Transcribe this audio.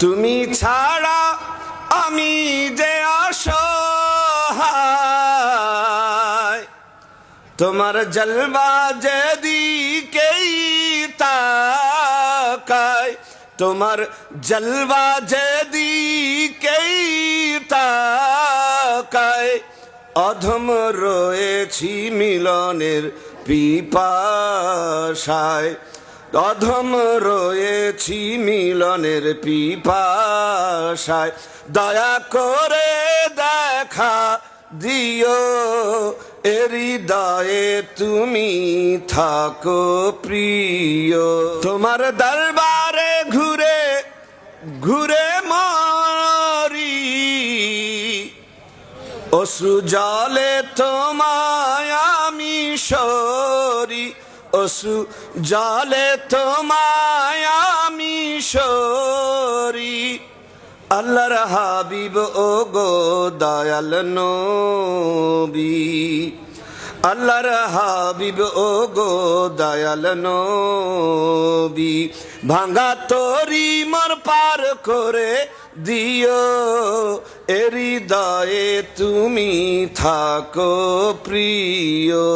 তুমি ছাড়া আমি যে অসহায়। তোমার জলবা যেদিকেই তাকায়, তোমার জলবা যেদিকেই তাকায়, অধম রয়েছি মিলনের পিপাসায়। অধম রয়েছি মিলনের পিপাসায়। দয়া করে দেখা দিও হৃদয়ে তুমি থাকো প্রিয়। তোমার দরবারে ঘুরে ঘুরে মরি। অশ্রু জলে তোমায় আমি সরি। অশ্রু জলে তোমায় আমি সরি। আল্লাহর হাবিব ও গো দয়াল নবী। আল্লাহর হাবিব ও গো দয়াল নবী। ভাঙা তরি মর পার করে দিও এরি হৃদয়ে তুমি থাকো প্রিয়।